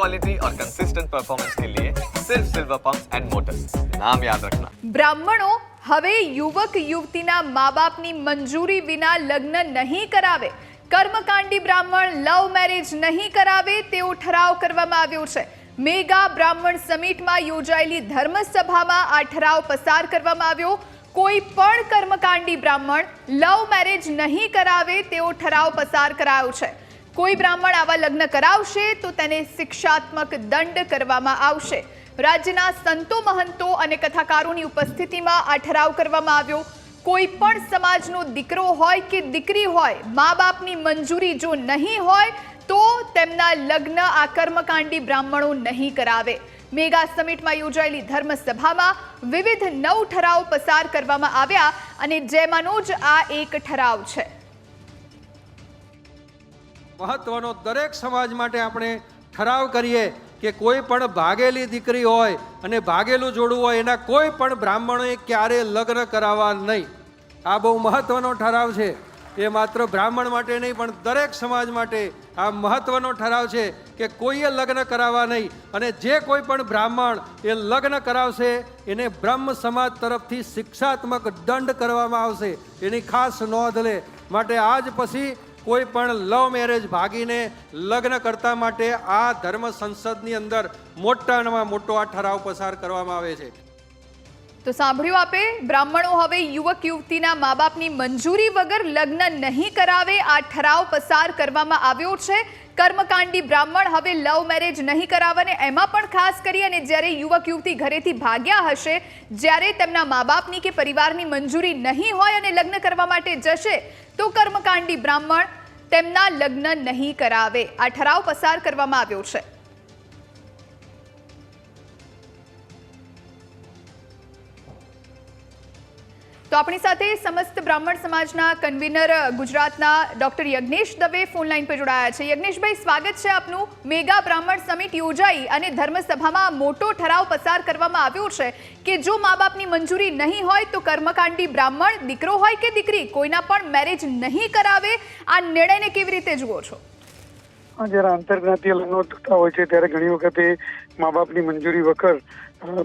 Quality और consistent performance के लिए सिर्फ सिल्वर पंप एंड मोटर्स नाम याद रखना બ્રાહ્મણો હવે યુવક યુવતીના મા બાપની મંજૂરી વિના લગ્ન નહીં કરાવે કર્મકાંડી બ્રાહ્મણ લવ મેરેજ નહીં કરાવે તેવો ઠરાવ કરવામાં આવ્યો છે મેગા બ્રાહ્મણ સમિટમાં યોજાયેલી ધર્મસભામાં આ ઠરાવ પસાર કરવામાં આવ્યો કોઈ પણ કર્મકાંડી બ્રાહ્મણ લવ મેરેજ નહીં કરાવે તેવો ઠરાવ પસાર કરાયો છે કોઈ બ્રાહ્મણ આવા લગ્ન કરાવશે તો તેને શિક્ષાત્મક દંડ કરવામાં આવશે. રાજ્યના સંતો મહંતો અને કથાકારોની ઉપસ્થિતિમાં આ ઠરાવ કરવામાં આવ્યો. કોઈ પણ સમાજનો દીકરો હોય કે દીકરી હોય મા બાપની મંજૂરી જો નહીં હોય, તો તેમના લગ્ન આ કર્મકાંડી બ્રાહ્મણો નહીં કરાવે. મેગા સમિટમાં યોજાયેલી ધર્મસભામાં વિવિધ નવ ઠરાવ પસાર કરવામાં આવ્યા અને જેમાંનો જ આ એક ઠરાવ છે. મહત્વનો દરેક સમાજ માટે આપણે ઠરાવ કરીએ કે કોઈ પણ ભાગેલી દીકરી હોય અને ભાગેલું જોડું હોય, એના કોઈ પણ બ્રાહ્મણોએ ક્યારે લગ્ન કરાવવા નહીં. આ બહુ મહત્વનો ઠરાવ છે. એ માત્ર બ્રાહ્મણ માટે નહીં, પણ દરેક સમાજ માટે આ મહત્વનો ઠરાવ છે કે કોઈએ લગ્ન કરાવવા નહીં. અને જે કોઈ પણ બ્રાહ્મણ એ લગ્ન કરાવશે, એને બ્રહ્મ સમાજ તરફથી શિક્ષાત્મક દંડ કરવામાં આવશે. એની ખાસ નોંધ લે. માટે આજ પછી કોઈ પણ લવ મેરેજ ભાગીને લગ્ન કરતા માટે આ ધર્મ સંસદની અંદર મોટામાં મોટો આ ઠરાવ પસાર કરવામાં આવે છે. તો સાંભળ્યું આપે, બ્રાહ્મણો હવે યુવક યુવતીના મા બાપની મંજૂરી વગર લગ્ન નહીં કરાવે, આ ઠરાવ પસાર કરવામાં આવ્યો છે. કર્મકાંડી બ્રાહ્મણ હવે લવ મેરેજ નહીં કરાવે અને એમાં પણ ખાસ કરી અને જ્યારે યુવક યુવતી ઘરેથી ભાગ્યા હશે, જ્યારે તેમના મા બાપની કે પરિવારની મંજૂરી નહીં હોય અને લગ્ન કરવા માટે જશે, તો કર્મકાંડી બ્રાહ્મણ તેમના લગ્ન નહીં કરાવે. આ ઠરાવ પસાર કરવામાં આવ્યો છે. તો આપણી સાથે સમસ્ત બ્રાહ્મણ સમાજના કન્વીનર ગુજરાતના ડોક્ટર યજ્ઞેશ દવે ફોનલાઈન પર જોડાયા છે. યજ્ઞેશભાઈ, સ્વાગત છે આપનું. મેગા બ્રાહ્મણ સમિટ યોજાઈ અને ધર્મસભામાં મોટો ઠરાવ પસાર કરવામાં આવ્યો છે કે જો મા બાપની મંજૂરી નહીં હોય તો કર્મકાંડી બ્રાહ્મણ દીકરો હોય કે દીકરી, કોઈના પણ મેરેજ નહીં કરાવે. આ નિર્ણયને કેવી રીતે જુઓ છો? જ્યારે આંતરજ્ઞાતીય લગ્નો થતા હોય છે, ત્યારે ઘણી વખતે મા બાપની મંજૂરી વગર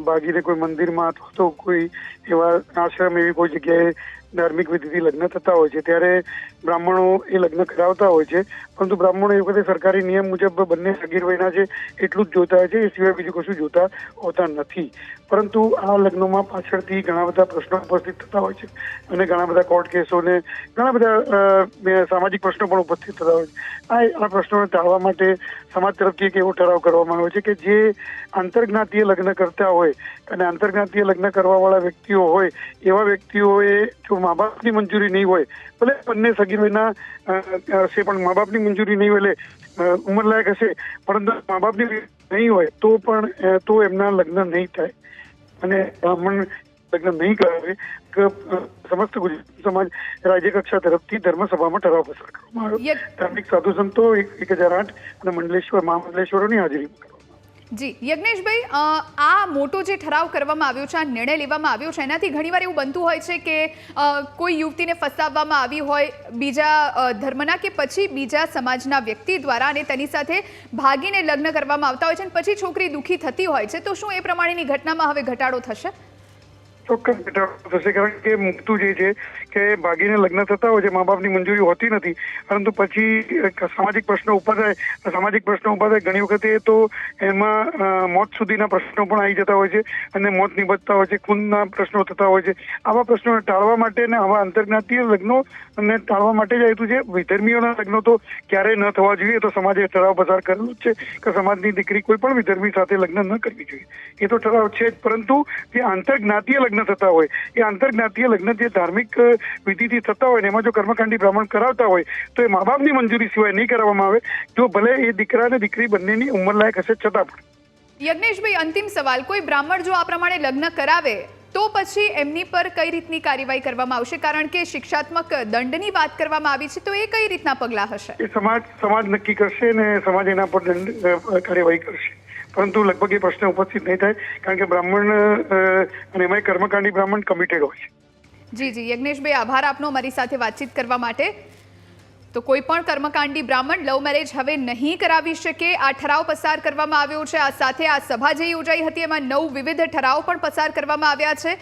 ભાગીને કોઈ મંદિરમાં અથવા તો કોઈ એવા આશ્રમ એવી કોઈ જગ્યાએ ધાર્મિક વિધિથી લગ્ન થતા હોય છે, ત્યારે બ્રાહ્મણો એ લગ્ન કરાવતા હોય છે, પરંતુ બ્રાહ્મણો એ વખતે સરકારી નિયમ મુજબ બંને સગીર વયના છે, એટલું જ જોતા હોય છે, એ સિવાય બીજું કશું જોતા હોતા નથી. પરંતુ આ લગ્નોમાં પાછળથી ઘણા બધા પ્રશ્નો ઉપસ્થિત થતા હોય છે, અને ઘણા બધા કોર્ટ કેસોને ઘણા બધા સામાજિક પ્રશ્નો પણ ઉપસ્થિત થતા હોય છે. આ આ પ્રશ્નોને ટાળવા માટે સમાજ તરફથી એક એવો ઠરાવ કરવામાં આવ્યો છે કે જે આંતરજ્ઞાતીય લગ્ન કરતા હોય અને આંતરજ્ઞાતીય લગ્ન કરવાવાળા વ્યક્તિઓ હોય, એવા વ્યક્તિઓએ જો મા બાપની મંજૂરી નહીં હોય. ભલે બંને અ, અ, હશે પણ મા બાપની મંજૂરી નહીં હોય એટલે ઉંમરલાયક હશે. પરંતુ મા બાપની નહીં હોય તો પણ તો એમના લગ્ન નહીં થાય. અને બ્રાહ્મણ લગ્ન નહીં કરાવે કે સમસ્ત ગુજરાત સમાજ રાજ્ય કક્ષા તરફથી ધર્મસભામાં ઠરાવ પસાર કરવામાં આવ્યો. ધાર્મિક સાધુ સંતો એક એક હજાર આઠ અને મંડલેશ્વર મહામંડલેશ્વરોની હાજરીમાં જી, યજ્ઞેશભાઈ આ મોટો જે ઠરાવ કરવામાં આવ્યો છે, આ નિર્ણય લેવામાં આવ્યો છે, એનાથી ઘણીવાર એવું બનતું હોય છે કે કોઈ યુવતીને ફસાવવામાં આવી હોય, બીજા ધર્મના કે પછી બીજા સમાજના વ્યક્તિ દ્વારા અને તેની સાથે ભાગીને લગ્ન કરવામાં આવતા હોય છે અને પછી છોકરી દુઃખી થતી હોય છે, તો શું એ પ્રમાણેની ઘટનામાં હવે ઘટાડો થશે? ચોક્કસ ઘટાડો થશે, કારણ કે મુક્તું જે છે કે ભાગીને લગ્ન થતા હોય છે મા બાપની મંજૂરી હોતી નથી. પરંતુ પછી સામાજિક પ્રશ્નો ઊભા થાય સામાજિક પ્રશ્નો ઊભા થાય, ઘણી વખતે તો એમાં મોત સુધીના પ્રશ્નો પણ આવી જતા હોય છે અને મોત નિબજતા હોય છે, ખૂનના પ્રશ્નો થતા હોય છે. આવા પ્રશ્નોને ટાળવા માટે અને આવા આંતરજ્ઞાતીય લગ્નો અને ટાળવા માટે જ આવ્યું છે. વિધર્મીઓના લગ્નો તો ક્યારેય ન થવા જોઈએ, તો સમાજે ઠરાવ પસાર કરેલો જ છે કે સમાજની દીકરી કોઈ પણ વિધર્મી સાથે લગ્ન ન કરવી જોઈએ. એ તો ઠરાવ છે જ, પરંતુ જે આંતરજ્ઞાતીય લગ્ન થતા હોય, એ આંતરજ્ઞાતીય લગ્ન જે ધાર્મિક વિધિથી થતા હોય ને એમાં જો કર્મકાંડી બ્રાહ્મણ કરાવતા હોય તો એ મા બાપની મંજૂરી સિવાય નહીં કરાવવામાં આવે. જો ભલે એ દીકરા અને દીકરી બંનેની ઉંમરલાયક હશે છતાં પણ. યજ્ઞેશભાઈ અંતિમ સવાલ. કોઈ બ્રાહ્મણ જો આ પ્રમાણે લગ્ન કરાવે તો પછી એમની પર કઈ રીતની કાર્યવાહી કરવામાં આવશે? કારણ કે શિક્ષાત્મક દંડની વાત કરવામાં આવી છે તો એ કઈ રીતના પગલાં હશે? એ સમાજ સમાજ નક્કી કરશે ને સમાજ એના પર દંડ કાર્યવાહી કરશે. પરંતુ લગભગ એ પ્રશ્ન ઉપસ્થિત નહીં થાય કારણ કે બ્રાહ્મણ અને એમાં કર્મકાંડી બ્રાહ્મણ કમિટેડ હોય છે. જી જી. યજ્ઞેશભાઈ, આભાર આપનો મારી સાથે વાતચીત કરવા માટે. તો કોઈ પણ કર્મકાંડી બ્રાહ્મણ લવ મેરેજ હવે નહીં કરાવી શકે, આ ઠરાવ પસાર કરવામાં આવ્યો છે. આ સાથે આ સભા જે યોજાઈ હતી, એમાં નવ વિવિધ ઠરાવ પણ પસાર કરવામાં આવ્યા છે.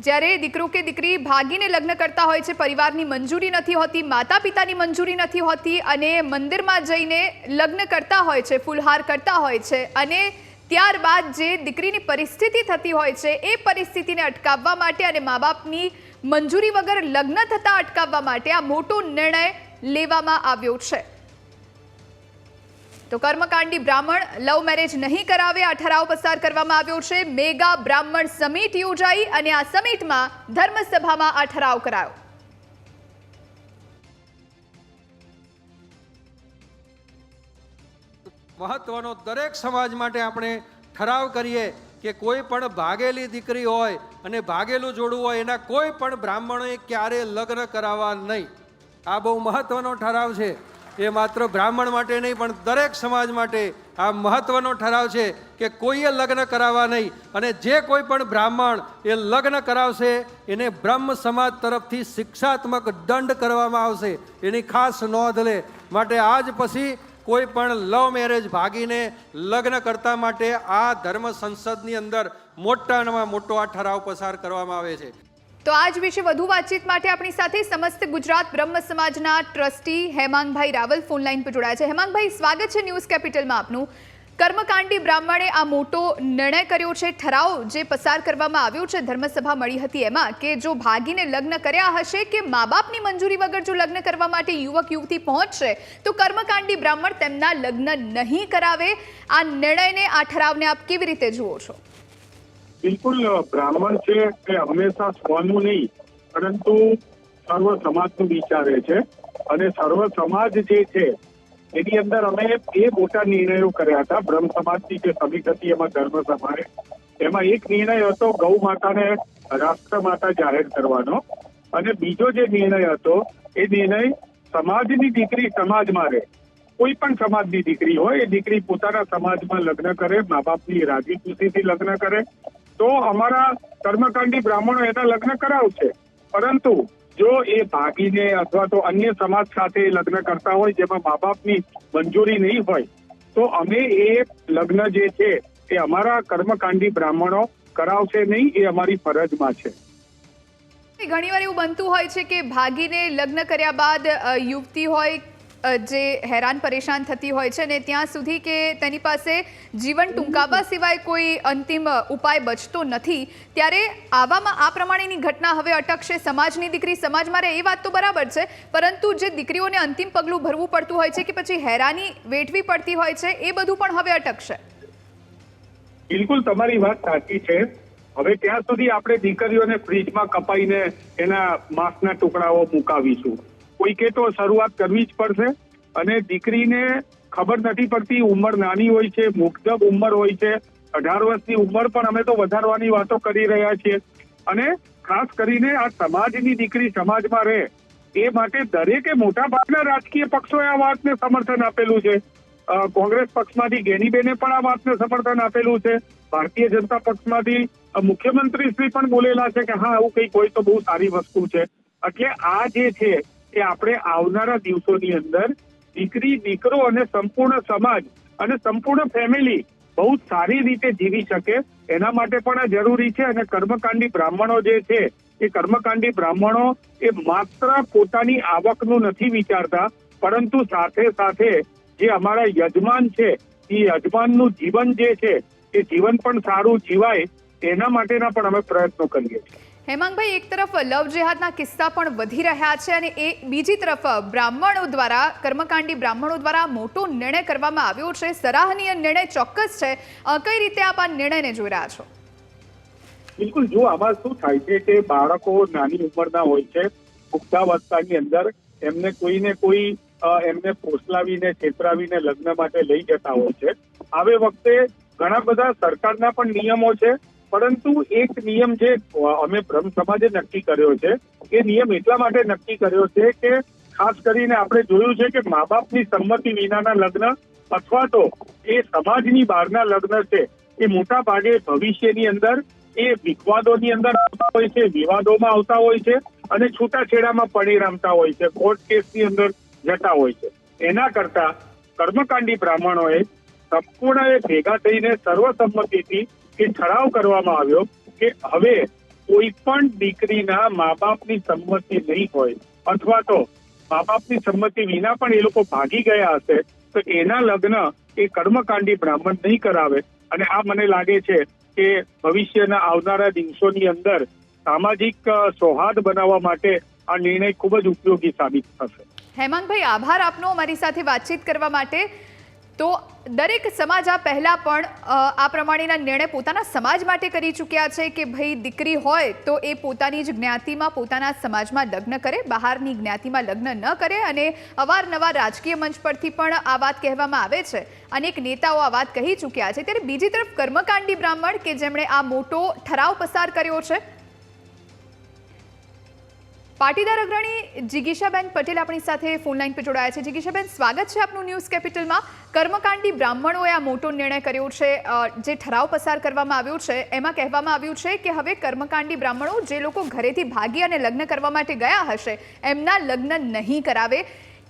જ્યારે દીકરો કે દીકરી ભાગીને લગ્ન કરતા હોય છે, પરિવારની મંજૂરી નથી હોતી માતા પિતાની મંજૂરી નથી હોતી અને મંદિરમાં જઈને લગ્ન કરતા હોય છે, ફૂલહાર કરતા હોય છે અને ત્યારબાદ જે દીકરીની પરિસ્થિતિ થતી હોય છે, એ પરિસ્થિતિને અટકાવવા માટે અને મા બાપની મંજૂરી વગર લગ્ન થતા અટકાવવા માટે આ મોટો નિર્ણય લેવામાં આવ્યો છે. તો કર્મકાંડી બ્રાહ્મણ લવ મેરેજ નહીં કરાવે, આ ઠરાવ પસાર કરવામાં આવ્યો છે. મેગા બ્રાહ્મણ સમિટ યોજાઈ અને આ સમિટમાં ધર્મસભામાં આ ઠરાવ કરાયો. મહત્વનો દરેક સમાજ માટે આપણે ઠરાવ કરીએ કે કોઈ પણ ભાગેલી દીકરી હોય અને ભાગેલું જોડું હોય, એના કોઈ પણ બ્રાહ્મણોએ ક્યારે લગ્ન કરાવવા નહીં. આ બહુ મહત્વનો ઠરાવ છે. એ માત્ર બ્રાહ્મણ માટે નહીં, પણ દરેક સમાજ માટે આ મહત્વનો ઠરાવ છે કે કોઈએ લગ્ન કરાવવા નહીં અને જે કોઈ પણ બ્રાહ્મણ એ લગ્ન કરાવશે, એને બ્રહ્મ સમાજ તરફથી શિક્ષાત્મક દંડ કરવામાં આવશે. એની ખાસ નોંધ લે. માટે આજ પછી કોઈ પણ લવ મેરેજ ભાગીને લગ્ન કરતા માટે આ ધર્મ સંસદની અંદર મોટામાં મોટો આ ઠરાવ પસાર કરવામાં આવે છે. તો આજ વિશે વધુ વાતચીત માટે આપણી સાથે સમસ્ત ગુજરાત બ્રહ્મ સમાજના ટ્રસ્ટી હેમાંગભાઈ રાવલ ફોનલાઈન પર જોડાયા છે. હેમાંગભાઈ, સ્વાગત છે ન્યૂઝ કેપિટલમાં આપનું. કર્મકાંડી બ્રાહ્મણે આ મોટો નિર્ણય કર્યો છે, ઠરાવ જે પસાર કરવામાં આવ્યો છે, ધર્મસભા મળી હતી એમાં કે જો ભાગીને લગ્ન કર્યા હશે કે મા બાપની મંજૂરી વગર જો લગ્ન કરવા માટે યુવક યુવતી પહોંચશે, તો કર્મકાંડી બ્રાહ્મણ તેમના લગ્ન નહીં કરાવે. આ નિર્ણયને, આ ઠરાવને આપ કેવી રીતે જુઓ છો? બિલકુલ બ્રાહ્મણ છે તે હંમેશા સ્વનું નહીં, પરંતુ સર્વ સમાજનું વિચારે છે. અને સર્વ સમાજ જે છે એની અંદર અમે બે મોટા નિર્ણયો કર્યા હતા. બ્રહ્મ સમાજની જે હતી, એમાં ધર્મ સભાએ એમાં એક નિર્ણય હતો ગૌ માતાને રાષ્ટ્ર માતા જાહેર કરવાનો. અને બીજો જે નિર્ણય હતો, એ નિર્ણય સમાજની દીકરી સમાજમાં રહે. કોઈ પણ સમાજની દીકરી હોય, એ દીકરી પોતાના સમાજમાં લગ્ન કરે મા બાપની રાજી લગ્ન કરે. તો અમારા કર્મકાંડી બ્રાહ્મણો એના લગ્ન કરાવશે. પરંતુ જો એ ભાગીને અથવા તો અન્ય સમાજ સાથે લગ્ન કરતા હોય જેમાં મા બાપની મંજૂરી નહીં હોય, તો અમે એ લગ્ન જે છે, એ અમારા કર્મકાંડી બ્રાહ્મણો કરાવશે નહીં, એ અમારી ફરજમાં છે. ઘણીવાર એવું બનતું હોય છે કે ભાગીને લગ્ન કર્યા બાદ યુવતી હોય જે હેરાન પરેશાન થતી હોય છે ને ત્યાં સુધી કે તેની પાસે જીવન ટૂંકાવવા સિવાય કોઈ અંતિમ ઉપાય બચતો નથી, ત્યારે આવામાં આ પ્રમાણેની ઘટના હવે અટકશે. સમાજની દીકરી સમાજમાં રહે એ વાત તો બરાબર છે, પરંતુ જે દીકરીઓને અંતિમ પગલું ભરવું પડતું હોય છે કે પછી હેરાની વેઠવી પડતી હોય છે, એ બધું પણ હવે અટકશે. બિલકુલ તમારી વાત સાચી છે. હવે ત્યાં સુધી આપણે દીકરીઓને ફ્રીજમાં કપાઈને એના માંસના ટુકડાઓ મુકાવીશું. કોઈકે તો શરૂઆત કરવી જ પડશે અને દીકરીને ખબર નથી પડતી ઉંમર નાની હોય છે મુગ્ધબ ઉંમર હોય છે, અઢાર વર્ષની ઉંમર પણ અમે તો વધારવાની વાતો કરી રહ્યા છીએ. અને ખાસ કરીને આ સમાજની દીકરી સમાજમાં રહે એ માટે દરેકે મોટા ભાગના રાજકીય પક્ષોએ આ વાતને સમર્થન આપેલું છે. કોંગ્રેસ પક્ષમાંથી ગેનીબેને પણ આ વાતને સમર્થન આપેલું છે. ભારતીય જનતા પક્ષમાંથી મુખ્યમંત્રી શ્રી પણ બોલેલા છે કે હા, આવું કંઈક હોય તો બહુ સારી વસ્તુ છે. એટલે આ જે છે એ આપણે આવનારા દિવસોની અંદર દીકરી, દીકરો અને સંપૂર્ણ સમાજ અને સંપૂર્ણ ફેમિલી બહુ સારી રીતે જીવી શકે એના માટે પણ આ જરૂરી છે અને કર્મકાંડી બ્રાહ્મણો જે છે એ કર્મકાંડી બ્રાહ્મણો એ માત્ર પોતાની આવકનું નથી વિચારતા, પરંતુ સાથે સાથે જે અમારા યજમાન છે, એ યજમાનનું જીવન જે છે, એ જીવન પણ સારું જીવાય એના માટેના પણ અમે પ્રયત્નો કરીએ છીએ. હેમાંગભાઈ, એક તરફ લવ જેહાદના કિસ્સા પણ વધી રહ્યા છે અને એ બીજી તરફ બ્રાહ્મણો દ્વારા, કર્મકાંડી બ્રાહ્મણો દ્વારા મોટો નિર્ણય કરવામાં આવ્યો છે, સરાહનીય નિર્ણય ચોક્કસ છે. કઈ રીતે આપ આ નિર્ણયને જોઈ રહ્યા છો? બિલકુલ, જો આમાં શું થાય છે કે બાળકો નાની ઉંમરના હોય છે, પુખ્તાવસ્થાની અંદર એમને કોઈને કોઈ એમને પોસલાવીને, છેતરાવીને લગ્ન માટે લઈ જતા હોય છે. આવે વખતે ઘણા બધા સરકારના પણ નિયમો છે પરંતુ એક નિયમ જે અમે બ્રહ્મ સમાજે નક્કી કર્યો છે, એ નિયમ એટલા માટે નક્કી કર્યો છે કે ખાસ કરીને આપણે જોયું છે કે મા બાપની સંમતિ વિનાના લગ્ન અથવા તો એ સમાજની બહારના લગ્ન છે, એ મોટા ભાગે ભવિષ્યની અંદર, એ વિવાદોની અંદર આવતા હોય છે, વિવાદોમાં આવતા હોય છે અને છૂટાછેડામાં પરિણમતા હોય છે કોર્ટ કેસની અંદર જતા હોય છે. એના કરતા કર્મકાંડી બ્રાહ્મણોએ સંપૂર્ણ ભેગા થઈને સર્વસંમતિથી એ ઠરાવ કરવામાં આવ્યો કે હવે કોઈ પણ દીકરીના મા બાપની સંમતિ નહીં હોય અથવા તો મા બાપની સંમતિ વિના પણ એ લોકો ભાગી ગયા હશે, તો એના લગ્ન એ કર્મકાંડી બ્રાહ્મણ નહીં કરાવે. અને આ મને લાગે છે કે ભવિષ્યના આવનારા દિવસોની અંદર સામાજિક સૌહાર્દ બનાવવા માટે આ નિર્ણય ખૂબ જ ઉપયોગી સાબિત થશે. હેમાંગભાઈ, આભાર આપનો અમારી સાથે વાતચીત કરવા માટે. તો દરેક સમાજ આ પહેલાં પણ આ પ્રમાણેના નિર્ણય પોતાના સમાજ માટે કરી ચૂક્યા છે કે ભાઈ દીકરી હોય તો એ પોતાની જ જ્ઞાતિમાં, પોતાના સમાજમાં લગ્ન કરે, બહારની જ્ઞાતિમાં લગ્ન ન કરે અને અવારનવાર રાજકીય મંચ પરથી પણ આ વાત કહેવામાં આવે છે. અનેક નેતાઓ આ વાત કહી ચૂક્યા છે. ત્યારે બીજી તરફ કર્મકાંડી બ્રાહ્મણ કે જેમણે આ મોટો ઠરાવ પસાર કર્યો છે પાટીદાર અગ્રણી જિગીશાબેન પટેલ આપણી સાથે ફોન લાઈન પર જોડાયા છે. જિગીશાબેન, સ્વાગત છે આપનું ન્યૂઝ કેપિટલમાં. કર્મકાંડી બ્રાહ્મણોએ આ મોટો નિર્ણય કર્યો છે જે ઠરાવ પસાર કરવામાં આવ્યો છે. એમાં કહેવામાં આવ્યું છે કે હવે કર્મકાંડી બ્રાહ્મણો જે લોકો ઘરેથી ભાગી અને લગ્ન કરવા માટે ગયા હશે, એમના લગ્ન નહીં કરાવે.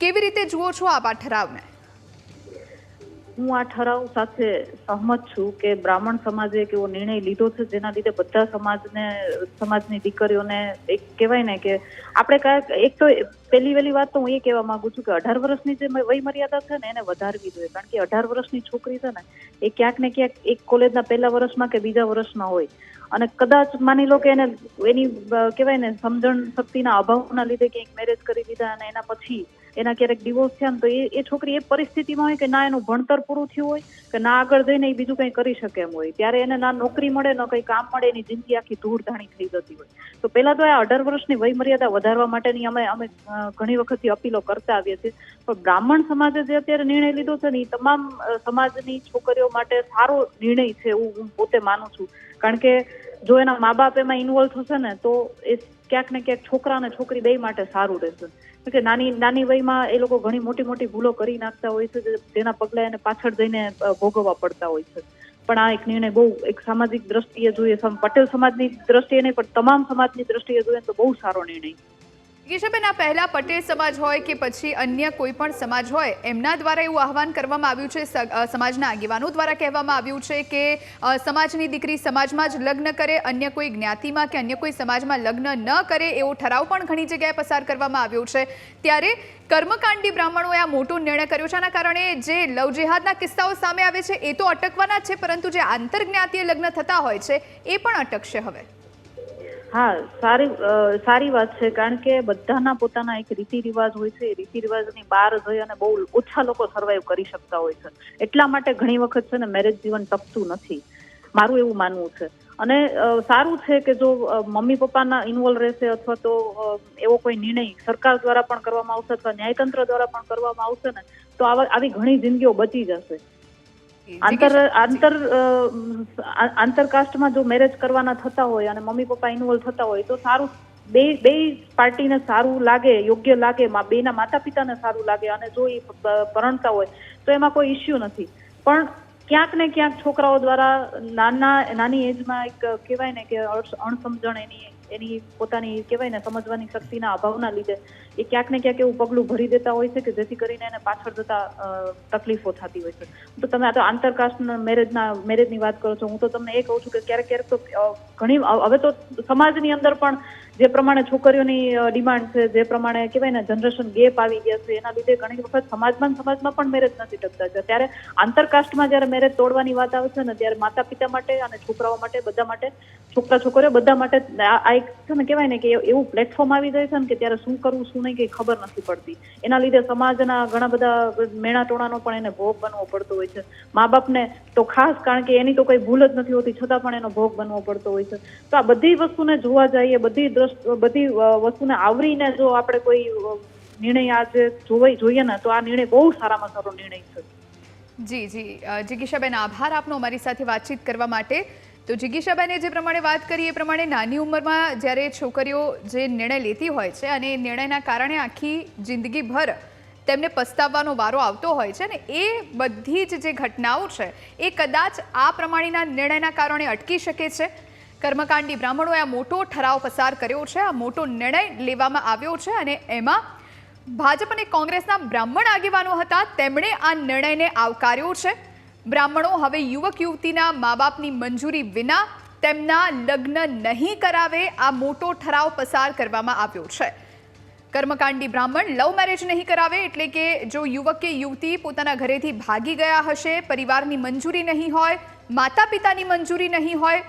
કેવી રીતે જુઓ છો આપ આ ઠરાવને? હું આ ઠરાવ સાથે સહમત છું કે બ્રાહ્મણ સમાજે એક એવો નિર્ણય લીધો છે, જેના લીધે બધા સમાજને, સમાજની દીકરીઓને એક કહેવાય ને કે આપણે કાંઈક, એક તો પહેલી વહેલી વાત તો હું એ કહેવા માંગુ છું કે અઢાર વર્ષની જે વય મર્યાદા છે ને એને વધારવી જોઈએ, કારણ કે અઢાર વર્ષની છોકરી છે ને, એ ક્યાંક ને ક્યાંક એક કોલેજના પહેલા વર્ષમાં કે બીજા વર્ષમાં હોય. અને કદાચ માની લો કે એને એની કહેવાય ને સમજણ શક્તિના અભાવના લીધે ક્યાંક મેરેજ કરી દીધા અને એના પછી એના ક્યારેક ડિવોર્સ થયા ને તો એ એ છોકરી એ પરિસ્થિતિમાં હોય કે ના એનું ભણતર પૂરું થયું હોય, કે ના આગળ જઈને એ બીજું કંઈ કરી શકે એમ હોય. ત્યારે એને ના નોકરી મળે, ન કંઈ કામ મળે, એની જિંદગી આખી ધૂળધાણી થઈ જતી હોય. તો પહેલા તો આ અઢાર વર્ષની વયમર્યાદા વધારવા માટેની અમે અમે ઘણી વખતથી અપીલો કરતા આવીએ છીએ. પણ બ્રાહ્મણ સમાજે જે અત્યારે નિર્ણય લીધો છે ને, એ તમામ સમાજની છોકરીઓ માટે સારો નિર્ણય છે એવું હું પોતે માનું છું. કારણ કે જો એના મા બાપ એમાં ઇન્વોલ્વ થશે ને, તો એ ક્યાંક ને ક્યાંક છોકરા અને છોકરી બે માટે સારું રહેશે. કે નાની નાની વયમાં એ લોકો ઘણી મોટી મોટી ભૂલો કરી નાખતા હોય છે જેના પગલે એને પાછળ જઈને ભોગવવા પડતા હોય છે. પણ આ એક નિર્ણય બહુ, એક સામાજિક દ્રષ્ટિએ જોઈએ પટેલ સમાજની દ્રષ્ટિએ નહીં, પણ તમામ સમાજની દ્રષ્ટિએ જોઈએ તો બહુ સારો નિર્ણય. જિગીશાબેન આ પહેલા પટેલ સમાજ હોય કે પછી અન્ય કોઈ પણ સમાજ હોય, એમના દ્વારા એવું આહવાન કરવામાં આવ્યું છે સમાજના આગેવાનો દ્વારા કહેવામાં આવ્યું છે કે સમાજની દીકરી સમાજમાં જ લગ્ન કરે, અન્ય કોઈ જ્ઞાતિમાં કે અન્ય કોઈ સમાજમાં લગ્ન ન કરે એવો ઠરાવ પણ ઘણી જગ્યાએ પસાર કરવામાં આવ્યો છે. ત્યારે કર્મકાંડી બ્રાહ્મણોએ આ મોટો નિર્ણય કર્યો છે, આના કારણે જે લવ જેહાદના કિસ્સાઓ સામે આવે છે, એ તો અટકવાના છે, પરંતુ જે આંતરજ્ઞાતીય લગ્ન થતા હોય છે, એ પણ અટકશે હવે. હા, સારી સારી વાત છે. કારણ કે બધાના પોતાના એક રીતિ રિવાજ હોય છે. એ રીતિ રિવાજની બહાર જઈ અને બહુ ઓછા લોકો સર્વાઈવ કરી શકતા હોય છે. એટલા માટે ઘણી વખત છે ને મેરેજ જીવન ટપતું નથી. મારું એવું માનવું છે. અને સારું છે કે જો મમ્મી પપ્પાના ઇન્વોલ્વ રહેશે અથવા તો એવો કોઈ નિર્ણય સરકાર દ્વારા પણ કરવામાં આવશે અથવા ન્યાયતંત્ર દ્વારા પણ કરવામાં આવશે ને, તો આવા, આવી ઘણી જિંદગીઓ બચી જશે. આંતર આંતર આંતરકાસ્ટમાં જો. મેરેજ કરવાના થતા હોય અને મમ્મી પપ્પા ઇન્વોલ્વ થતા હોય તો સારું બે બે પાર્ટીને સારું લાગે યોગ્ય લાગે મા- બેના માતા પિતાને સારું લાગે અને જો એ પરણતા હોય તો એમાં કોઈ ઇસ્યુ નથી. પણ ક્યાંક ને ક્યાંક છોકરાઓ દ્વારા નાના નાની એજમાં એક કહેવાય ને કે અણ- અણસમજણ એની એની પોતાની કહેવાય ને સમજવાની શક્તિના અભાવના લીધે એ ક્યાંક ને ક્યાંક એવું પગલું ભરી દેતા હોય છે કે જેથી કરીને એને પાછળ જતા તકલીફો થતી હોય છે. તો તમે આ તો આંતરકાસ્ટ મેરેજના, મેરેજની વાત કરો છો. હું તો તમને એ કહું છું કે ક્યારેક ક્યારેક તો ઘણી હવે તો સમાજની અંદર પણ જે પ્રમાણે છોકરીઓની ડિમાન્ડ છે, જે પ્રમાણે કહેવાય ને જનરેશન ગેપ આવી ગયા છે, એના લીધે ઘણી વખત સમાજમાં સમાજમાં પણ મેરેજ નથી ટકતા. છે ત્યારે આંતરકાસ્ટમાં જ્યારે મેરેજ તોડવાની વાત આવે છે ને, ત્યારે માતા પિતા માટે અને છોકરાઓ માટે, બધા માટે છોકરા છોકરીઓ બધા માટે આ એક છે ને, કહેવાય ને કે એવું પ્લેટફોર્મ આવી જાય છે ને કે ત્યારે શું કરવું, શું નહીં કંઈ ખબર નથી પડતી. એના લીધે સમાજના ઘણા બધા મેણા ટોણાનો પણ એને ભોગ બનવો પડતો હોય છે. મા બાપને તો ખાસ કારણ કે એની તો કોઈ ભૂલ જ નથી હોતી, છતાં પણ એનો ભોગ બનવો પડતો હોય છે. તો આ બધી વસ્તુને જોવા જઈએ, બધી દ્રષ્ટ, બધી વસ્તુને આવરીને જો આપણે કોઈ નિર્ણય આજે જોવાઈ, જોઈએ ને, તો આ નિર્ણય બહુ સારામાં સારો નિર્ણય છે. જી જી. જિગીશાબેન આભાર આપનો અમારી સાથે વાતચીત કરવા માટે. તો જિગીશાબેને જે પ્રમાણે વાત કરી એ પ્રમાણે નાની ઉંમરમાં જ્યારે છોકરીઓ જે નિર્ણય લેતી હોય છે અને નિર્ણયના કારણે આખી જિંદગીભર તેમને પસ્તાવવાનો વારો આવતો હોય છે ને, એ બધી જ જે ઘટનાઓ છે, એ કદાચ આ પ્રમાણેના નિર્ણયના કારણે અટકી શકે છે? કર્મકાંડી બ્રાહ્મણોએ આ મોટો ઠરાવ પસાર કર્યો છે, આ મોટો નિર્ણય લેવામાં આવ્યો છે અને એમાં ભાજપ અને કોંગ્રેસના બ્રાહ્મણ આગેવાનો હતા, તેમણે આ નિર્ણયને આવકાર્યો છે. બ્રાહ્મણો હવે યુવક યુવતીના મા બાપની મંજૂરી વિના તેમના લગ્ન નહીં કરાવે આ મોટો ઠરાવ પસાર કરવામાં આવ્યો છે. કર્મકાંડી બ્રાહ્મણ લવ મેરેજ નહીં કરાવે એટલે કે જો યુવક કે યુવતી પોતાના ઘરેથી ભાગી ગયા હશે, પરિવારની મંજૂરી નહીં હોય માતા પિતાની મંજૂરી નહીં હોય,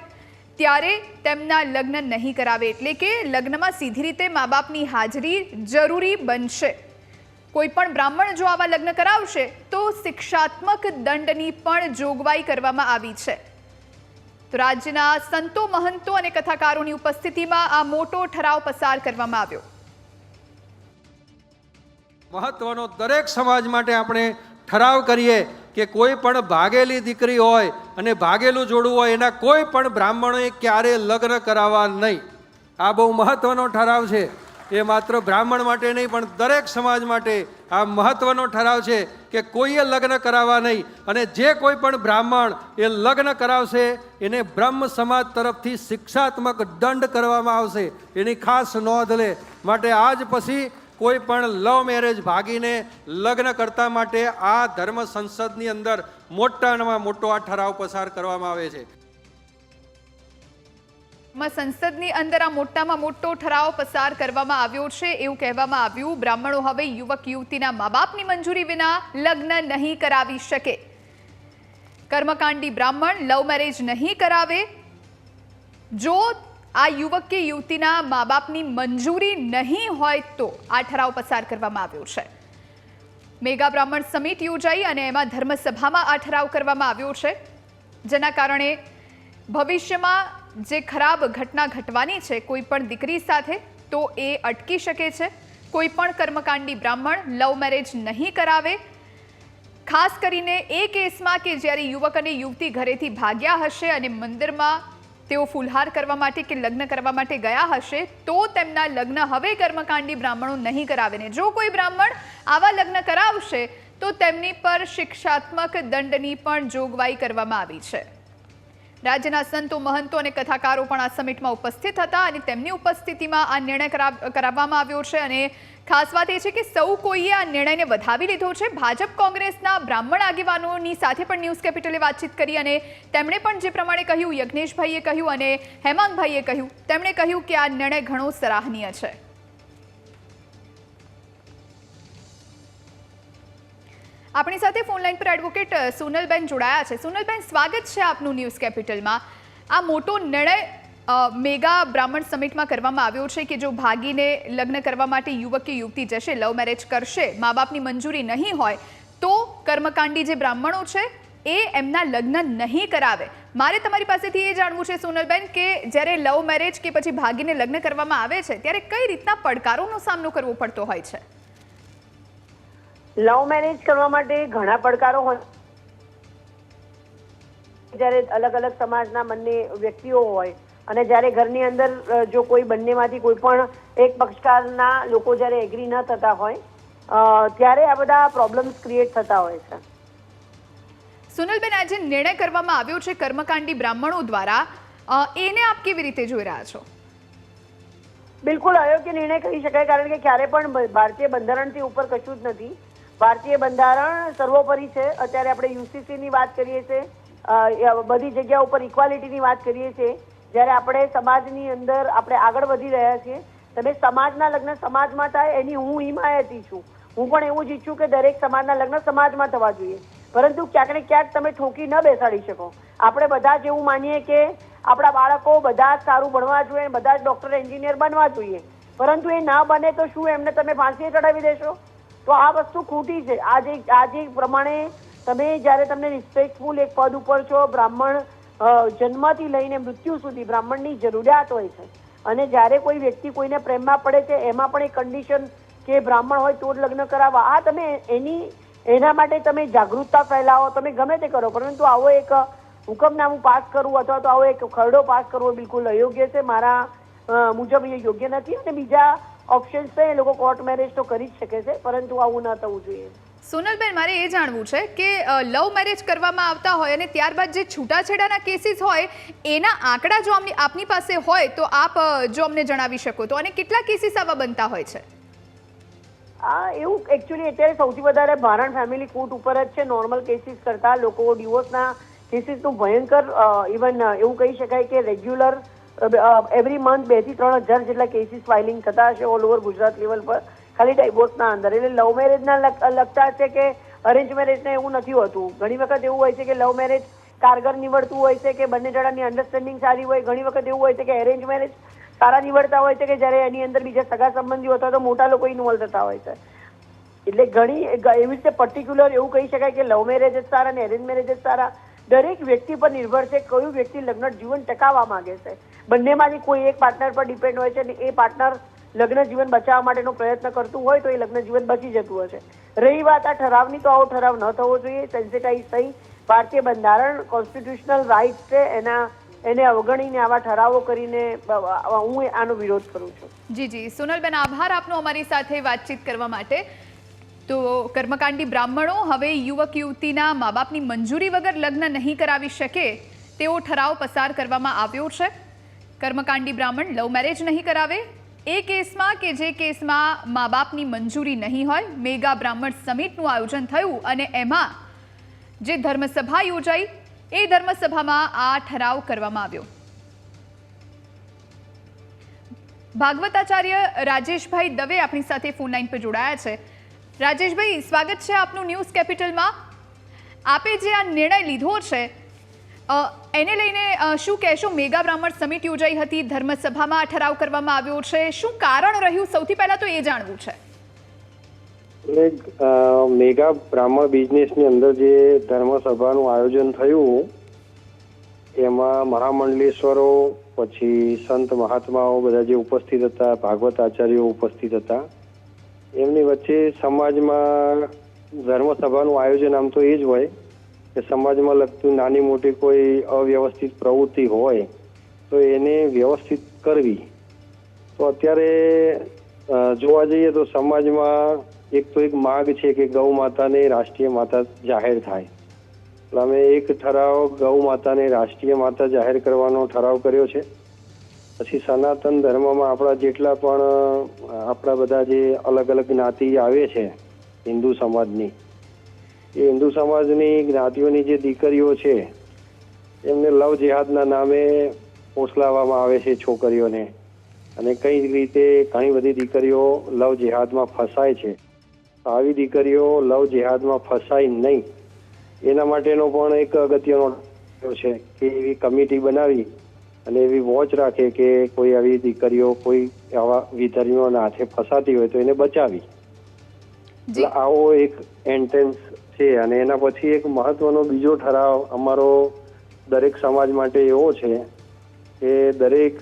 ત્યારે તેમના લગ્ન નહીં કરાવે એટલે કે લગ્નમાં સીધી રીતે મા બાપની હાજરી જરૂરી બનશે. કોઈ પણ બ્રાહ્મણ જો આવા લગ્ન કરાવશે, તો શિક્ષાત્મક દંડની પણ જોગવાઈ કરવામાં આવી છે. તો રાજ્યના સંતો, મહંતો અને કથાકારોની ઉપસ્થિતિમાં આ મોટો ઠરાવ પસાર કરવામાં આવ્યો. મહત્વનો દરેક સમાજ માટે આપણે ઠરાવ કરીએ કે કોઈ પણ ભાગેલી દીકરી હોય અને ભાગેલું જોડું હોય, એના કોઈ પણ બ્રાહ્મણોએ ક્યારે લગ્ન કરાવવા નહીં. આ બહુ મહત્વનો ઠરાવ છે. એ માત્ર બ્રાહ્મણ માટે નહીં, પણ દરેક સમાજ માટે આ મહત્વનો ઠરાવ છે કે કોઈએ લગ્ન કરાવવા નહીં. અને જે કોઈ પણ બ્રાહ્મણ એ લગ્ન કરાવશે, એને બ્રહ્મ સમાજ તરફથી શિક્ષાત્મક દંડ કરવામાં આવશે. એની ખાસ નોંધ લે. માટે આજ પછી કોઈ પણ લવ મેરેજ ભાગીને લગ્ન કરતા માટે આ ધર્મ સંસદની અંદર મોટામાં મોટો આ ઠરાવ પસાર કરવામાં આવે છે. માં સંસદની અંદર આ મોટામાં મોટો ઠરાવ પસાર કરવામાં આવ્યો છે. એવું કહેવામાં આવ્યું, બ્રાહ્મણો હવે યુવક યુવતીના મા બાપની મંજૂરી વિના લગ્ન નહીં કરાવી શકે. કર્મકાંડી બ્રાહ્મણ લવ મેરેજ નહીં કરાવે. જો આ યુવક કે યુવતીના મા બાપની મંજૂરી નહીં હોય તો આ ઠરાવ પસાર કરવામાં આવ્યો છે. મેગા બ્રાહ્મણ સમિટ યોજાઈ અને એમાં ધર્મસભામાં આ ઠરાવ કરવામાં આવ્યો છે. જેના કારણે ભવિષ્યમાં જે ખરાબ ઘટના ઘટવાની છે, કોઈ પણ દીકરી સાથે, તો એ અટકી શકે છે. કોઈ પણ કર્મકાંડી બ્રાહ્મણ લવ મેરેજ નહીં કરાવે. ખાસ કરીને એ કેસમાં કે જ્યારે યુવક અને યુવતી ઘરેથી ભાગ્યા હશે અને મંદિરમાં તેઓ ફુલહાર કરવા માટે કે લગ્ન કરવા માટે ગયા હશે, તો તેમના લગ્ન હવે કર્મકાંડી બ્રાહ્મણો નહીં કરાવે ને. જો કોઈ બ્રાહ્મણ આવા લગ્ન કરાવશે, તો તેમની પર શિક્ષાત્મક દંડની પણ જોગવાઈ કરવામાં આવી છે. રાજ્યના સંતો, મહંતો અને કથાકારો પણ આ સમિટમાં ઉપસ્થિત હતા અને તેમની ઉપસ્થિતિમાં આ નિર્ણય કરાવ- કરાવવામાં આવ્યો છે અને ખાસ વાત એ છે કે સૌ કોઈએ આ નિર્ણયને વધાવી લીધો છે. ભાજપ કોંગ્રેસના બ્રાહ્મણ આગેવાનોની સાથે પણ ન્યૂઝ કેપિટલે વાતચીત કરી અને તેમણે પણ જે પ્રમાણે કહ્યું, યજ્ઞેશભાઈએ કહ્યું અને હેમાંગભાઈએ કહ્યું, તેમણે કહ્યું કે આ નિર્ણય ઘણો સરાહનીય છે. આપણી સાથે ફોન લાઈન પર એડવોકેટ સોનલબેન જોડાયા છે. સોનલબેન, સ્વાગત છે આપનું ન્યૂઝ કેપિટલમાં. આ મોટો નિર્ણય મેગા બ્રાહ્મણ સમિટમાં કરવામાં આવ્યો છે કે જો ભાગીને લગ્ન કરવા માટે યુવક કે યુવતી જશે, લવ મેરેજ કરશે મા બાપની મંજૂરી નહીં હોય, તો કર્મકાંડી જે બ્રાહ્મણો છે, એ એમના લગ્ન નહીં કરાવે. મારે તમારી પાસેથી એ જાણવું છે, સોનલબેન, કે જ્યારે લવ મેરેજ કે પછી ભાગીને લગ્ન કરવામાં આવે છે, ત્યારે કઈ રીતના પડકારોનો સામનો કરવો પડતો હોય છે? લવ મેરેજ કરવા માટે ઘણા પડકારો હોય. જ્યારે અલગ અલગ સમાજના બંને વ્યક્તિઓ હોય અને જ્યારે ઘરની અંદર જો કોઈ બંનેમાંથી કોઈ પણ એક પક્ષકારના લોકો જ્યારે એગ્રી ન થતા હોય ત્યારે આ બધા પ્રોબ્લેમ્સ ક્રિએટ થતા હોય છે. સુનલબેન આજે નિર્ણય કરવામાં આવ્યો છે કર્મકાંડી બ્રાહ્મણો દ્વારા. એને આપ કેવી રીતે જોઈ રહ્યા છો? બિલકુલ અયોગ્ય નિર્ણય કહી શકાય કારણ કે ક્યારે પણ ભારતીય બંધારણથી ઉપર કશું જ નથી. ભારતીય બંધારણ સર્વોપરી છે. અત્યારે આપણે યુસીસી ની વાત કરીએ છીએ. બધી જગ્યા ઉપર ઇક્વાલિટીની વાત કરીએ છીએ. જ્યારે આપણે સમાજની અંદર આપણે આગળ વધી રહ્યા છીએ, તમે સમાજના લગ્ન સમાજમાં થાય એની હું હિમાયતી છું. હું પણ એવું જ ઈચ્છું કે દરેક સમાજના લગ્ન સમાજમાં થવા જોઈએ. પરંતુ ક્યાંક ને ક્યાંક તમે ઠોકી ન બેસાડી શકો. આપણે બધા જ એવું માનીએ કે આપણા બાળકો બધા જ સારું ભણવા જોઈએ, બધા જ ડોક્ટર એન્જિનિયર બનવા જોઈએ. પરંતુ એ ના બને તો શું? એમને તમે ફાંસીએ ચડાવી દેશો? તો આ વસ્તુ ખોટી છે. આજે આજે પ્રમાણે તમે જ્યારે તમને રિસ્પેક્ટફુલ એક પદ ઉપર છો, બ્રાહ્મણ જન્મથી લઈને મૃત્યુ સુધી બ્રાહ્મણની જરૂરિયાત હોય છે. અને જ્યારે કોઈ વ્યક્તિ કોઈને પ્રેમમાં પડે છે, એમાં પણ એક કન્ડિશન કે બ્રાહ્મણ હોય તો જ લગ્ન કરાવવા. આ તમે એની, એના માટે તમે જાગૃતતા ફેલાવો. તમે ગમે તે કરો, પરંતુ આવો એક હુકમનામું પાસ કરવું અથવા તો આવો એક ખરડો પાસ કરવો બિલકુલ અયોગ્ય છે. મારા મુજબ એ યોગ્ય નથી. અને બીજા ઓપ્શન્સ છે એ લોકો કોર્ટ મેરેજ તો કરી જ શકે છે પરંતુ આવું ન થવું જોઈએ. સોનલબેન મારે એ જાણવું છે કે લવ મેરેજ કરવામાં આવતા હોય અને ત્યારબાદ જે છૂટાછેડાના કેસીસ હોય એના આંકડા જો અમને આપની પાસે હોય તો આપ જો અમને જણાવી શકો તો. અને કેટલા કેસીસ આવા બનતા હોય છે? આ એવું એકચ્યુઅલી અત્યારે સૌથી વધારે ભારણ ફેમિલી કોર્ટ ઉપર જ છે. નોર્મલ કેસીસ કરતા લોકો ડિવોર્સના કેસીસનું ભયંકર ઇવન એવું કહી શકાય કે રેગ્યુલર એવરી મંથ બેથી ત્રણ હજાર જેટલા કેસીસ ફાઇલિંગ થતા હશે ઓલ ઓવર ગુજરાત લેવલ પર. ખાલી ડાયવોર્સના અંદર. એટલે લવ મેરેજના લગતા છે કે અરેન્જ મેરેજને એવું નથી હોતું. ઘણી વખત એવું હોય છે કે લવ મેરેજ કારગર નીવડતું હોય છે કે બંને જણાની અન્ડરસ્ટેન્ડિંગ સારી હોય. ઘણી વખત એવું હોય છે કે એરેન્જ મેરેજ સારા નીવડતા હોય છે કે જ્યારે એની અંદર બીજા સગા સંબંધીઓ અથવા તો મોટા લોકો ઇન્વોલ્વ થતા હોય છે. એટલે ઘણી, એવી રીતે પર્ટિક્યુલર એવું કહી શકાય કે લવ મેરેજ જ સારા અને એરેન્જ મેરેજ જ સારા. દરેક વ્યક્તિ પર નિર્ભર છે કયું વ્યક્તિ લગ્ન જીવન ટકાવવા માંગે છે. બંનેમાંથી કોઈ એક પાર્ટનર પર ડિપેન્ડ હોય છે અને એ પાર્ટનર લગ્ન જીવન બચાવવા માટેનો પ્રયત્ન કરતું હોય તો એ લગ્ન જીવન બચી જતું હશે રહી વાત આ ઠરાવની તો આવો ઠરાવ ન થવો જોઈએ. સેન્સિટાઇઝ થઈ ભારતીય બંધારણ કોન્સ્ટિટ્યુશનલ રાઇટ છે એના, એને અવગણીને આવા ઠરાવો કરીને હું આનો વિરોધ કરું છું. જી જી. સોનલબેન, આભાર આપનો અમારી સાથે વાતચીત કરવા માટે. તો કર્મકાંડી બ્રાહ્મણો હવે યુવક યુવતીના મા બાપની મંજૂરી વગર લગ્ન નહીં કરાવી શકે તેવો ઠરાવ પસાર કરવામાં આવ્યો છે. કર્મકાંડી બ્રાહ્મણ લવ મેરેજ નહીં કરાવે. એ કેસમાં કે જે કેસમાં મા બાપની મંજૂરી નહીં હોય, મેગા બ્રાહ્મણ સમિટનું આયોજન થયું અને એમાં જે ધર્મસભા યોજાઈ, એ ધર્મસભામાં આ ઠરાવ કરવામાં આવ્યો. ભાગવતાચાર્ય રાજેશભાઈ દવે આપણી સાથે ફોન લાઈન પર જોડાયા છે. રાજેશભાઈ, સ્વાગત છે આપનું ન્યૂઝ કેપિટલમાં. આપે જે આ નિર્ણય લીધો છે એને લઈને શું કહેશો? મેગા બ્રાહ્મણ સમિટ યોજાઈ હતી, ધર્મસભામાં આ ઠરાવ કરવામાં આવ્યો છે. શું કારણ રહ્યું? સૌથી પહેલા તો એ જાણવું છે. મેગા બ્રાહ્મણ બિઝનેસની અંદર જે ધર્મસભાનું આયોજન થયું, એમાં મહામંડલેશ્વરો પછી સંત મહાત્માઓ બધા જે ઉપસ્થિત હતા, ભાગવત આચાર્યો ઉપસ્થિત હતા એમની વચ્ચે સમાજમાં ધર્મસભાનું આયોજન આમ તો એ જ હોય કે સમાજમાં લગતું નાની મોટી કોઈ અવ્યવસ્થિત પ્રવૃત્તિ હોય તો એને વ્યવસ્થિત કરવી. તો અત્યારે જોવા જઈએ તો સમાજમાં એક તો એક માગ છે કે ગૌ માતાને રાષ્ટ્રીય માતા જાહેર થાય. એટલે અમે એક ઠરાવ ગૌ માતાને રાષ્ટ્રીય માતા જાહેર કરવાનો ઠરાવ કર્યો છે. પછી સનાતન ધર્મમાં આપણા જેટલા પણ આપણા બધા જે અલગ અલગ જ્ઞાતિ આવે છે, હિન્દુ સમાજની, એ હિન્દુ સમાજની જ્ઞાતિઓની જે દીકરીઓ છે, એમને લવ જેહાદના નામે પોસલાવવામાં આવે છે છોકરીઓને. અને કઈ રીતે ઘણી બધી દીકરીઓ લવ જેહાદમાં ફસાય છે. આવી દીકરીઓ લવ જેહાદમાં ફસાય નહીં. એના માટેનો પણ એક અગત્યનો છે કે એવી કમિટી બનાવી અને એવી વોચ રાખે કે કોઈ આવી દીકરીઓ કોઈ આવા વિધર્મીઓના હાથે ફસાતી હોય તો એને બચાવી. એટલે આવો એક એન્ટેન્સ છે અને એના પછી એક મહત્વનો બીજો ઠરાવ અમારો દરેક સમાજ માટે એવો છે કે દરેક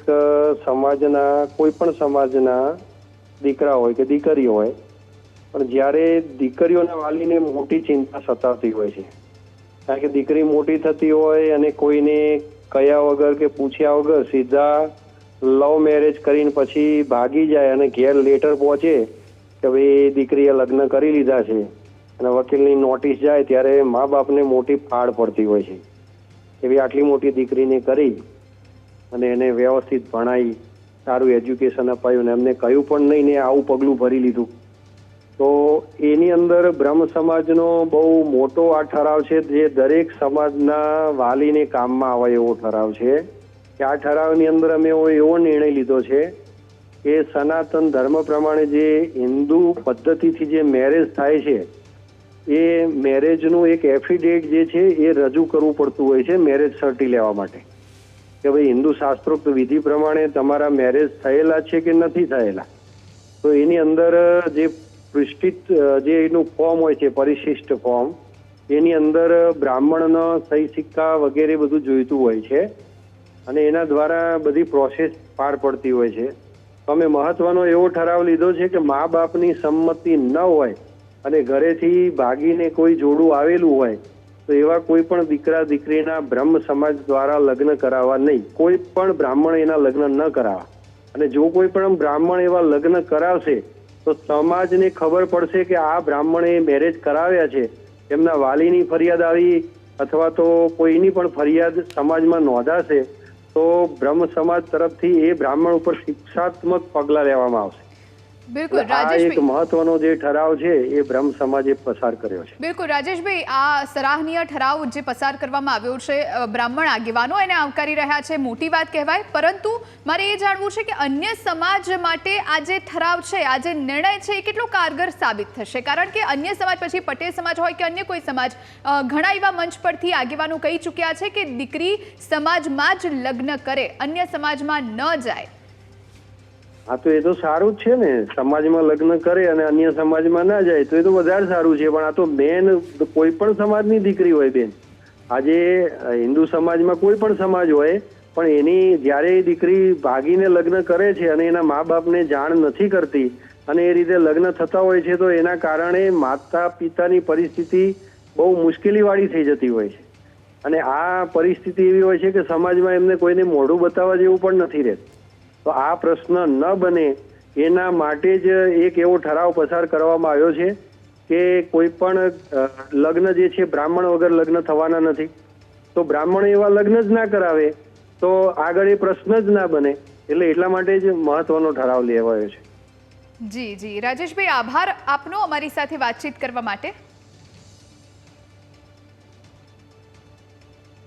સમાજના કોઈ પણ સમાજના દીકરા હોય કે દીકરી હોય પણ જ્યારે દીકરીઓના વાલીને મોટી ચિંતા સતાવતી હોય છે. કારણ કે દીકરી મોટી થતી હોય અને કોઈને કયા વગર કે પૂછ્યા વગર સીધા લવ મેરેજ કરીને પછી ભાગી જાય અને ઘેર લેટર પહોંચે કે ભાઈ દીકરીએ લગ્ન કરી લીધા છે અને વકીલની નોટિસ જાય ત્યારે મા બાપને મોટી ફાળ પડતી હોય છે. ભાઈ આટલી મોટી દીકરીને કરી અને એને વ્યવસ્થિત ભણાવી સારું એજ્યુકેશન અપાયું ને એમને કહ્યું પણ નહીં ને આવું પગલું ભરી લીધું. તો એની અંદર બ્રહ્મ સમાજનો બહુ મોટો આ ઠરાવ છે, જે દરેક સમાજના વાલીને કામમાં આવે એવો ઠરાવ છે. કે આ ઠરાવની અંદર અમે એવો નિર્ણય લીધો છે કે સનાતન ધર્મ પ્રમાણે જે હિન્દુ પદ્ધતિથી જે મેરેજ થાય છે, એ મેરેજનું એક એફિડેટ જે છે, એ રજૂ કરવું પડતું હોય છે મેરેજ સર્ટી લેવા માટે. કે ભાઈ હિન્દુ શાસ્ત્રોક્ત વિધિ પ્રમાણે તમારા મેરેજ થયેલા છે કે નથી થયેલા? તો એની અંદર જે પૃષ્ઠિત જે એનું ફોર્મ હોય છે, પરિશિષ્ટ ફોર્મ, એની અંદર બ્રાહ્મણનો સહી સિક્કા વગેરે બધું જોઈતું હોય છે. અને એના દ્વારા બધી પ્રોસેસ પાર પડતી હોય છે. તો અમે મહત્વનો એવો ઠરાવ લીધો છે કે મા બાપની સંમતિ ન હોય અને ઘરેથી ભાગીને કોઈ જોડું આવેલું હોય, તો એવા કોઈ પણ દીકરા, દીકરીના બ્રહ્મ સમાજ દ્વારા લગ્ન કરાવવા નહીં. કોઈ પણ બ્રાહ્મણ એના લગ્ન ન કરાવવા અને જો કોઈ પણ બ્રાહ્મણ એવા લગ્ન કરાવશે તો સમાજને ખબર પડશે કે આ બ્રાહ્મણે મેરેજ કરાવ્યા છે. એમના વાલીની ફરિયાદ આવી અથવા તો કોઈની પણ ફરિયાદ સમાજમાં નોંધાશે, તો બ્રહ્મ સમાજ તરફથી એ બ્રાહ્મણ ઉપર શિક્ષાત્મક પગલાં લેવામાં આવશે. બિલકુલ, એક મહત્વનો જે ઠરાવ છે એ બ્રહ્મ સમાજે પસાર કર્યો છે. બિલકુલ રાજેશભાઈ આ સરાહનીય ઠરાવ જે પસાર કરવામાં આવ્યો છે બ્રાહ્મણ આગેવાનો એને આવકારી રહ્યા છે મોટી વાત કહેવાય. પરંતુ મારે એ જાણવું છે કે અન્ય સમાજ માટે આ જે ઠરાવ છે આ જે નિર્ણય છે એ કેટલો કારગર સાબિત થશે? કારણ કે અન્ય સમાજ પછી પટેલ સમાજ હોય કે અન્ય કોઈ સમાજ ઘણા એવા મંચ પરથી આગેવાનો કહી ચૂક્યા છે કે દીકરી સમાજમાં જ લગ્ન કરે અન્ય સમાજમાં ન જાય. હા, તો એ તો સારું જ છે ને. સમાજમાં લગ્ન કરે અને અન્ય સમાજમાં ના જાય, તો એ તો વધારે સારું છે. પણ આ તો બેન, કોઈ પણ સમાજની દીકરી હોય બેન. આજે હિન્દુ સમાજમાં કોઈ પણ સમાજ હોય, પણ એની જ્યારે એ દીકરી ભાગીને લગ્ન કરે છે અને એના મા બાપને જાણ નથી કરતી અને એ રીતે લગ્ન થતા હોય છે, તો એના કારણે માતા પિતાની પરિસ્થિતિ બહુ મુશ્કેલીવાળી થઈ જતી હોય છે. અને આ પરિસ્થિતિ એવી હોય છે કે સમાજમાં એમને કોઈને મોઢું બતાવવા જેવું પણ નથી રહેતું. તો આ પ્રશ્ન ન બને એના માટે જ એક એવો ઠરાવ પસાર કરવામાં આવ્યો છે કે કોઈ પણ લગ્ન જે છે બ્રાહ્મણ વગર લગ્ન થવાના નથી. તો બ્રાહ્મણ એવા લગ્ન જ ના કરાવે, તો આગળ એ પ્રશ્ન જ ના બને. એટલે એટલા માટે જ મહત્વનો ઠરાવ લેવાયો છે. જી જી. રાજેશભાઈ, આભાર આપનો અમારી સાથે વાતચીત કરવા માટે.